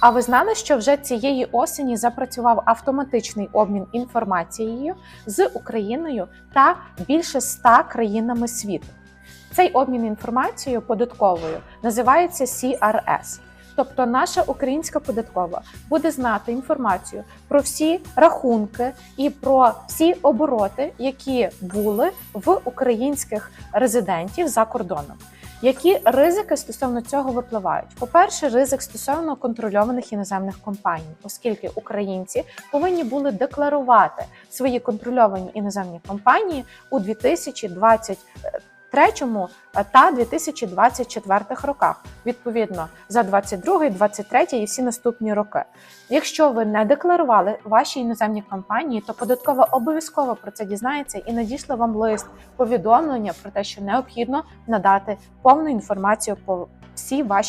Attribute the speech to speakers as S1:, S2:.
S1: А ви знали, що вже цієї осені запрацював автоматичний обмін інформацією з Україною та більше ста країнами світу? Цей обмін інформацією податковою називається CRS. Тобто наша українська податкова буде знати інформацію про всі рахунки і про всі обороти, які були в українських резидентів за кордоном. Які ризики стосовно цього випливають? По-перше, ризик стосовно контрольованих іноземних компаній, оскільки українці повинні були декларувати свої контрольовані іноземні компанії у 2023 та 2024 роках, відповідно за 22, 23 і всі наступні роки. Якщо ви не декларували ваші іноземні компанії, то податкова обов'язково про це дізнається і надійшла вам лист повідомлення про те, що необхідно надати повну інформацію по всій вашій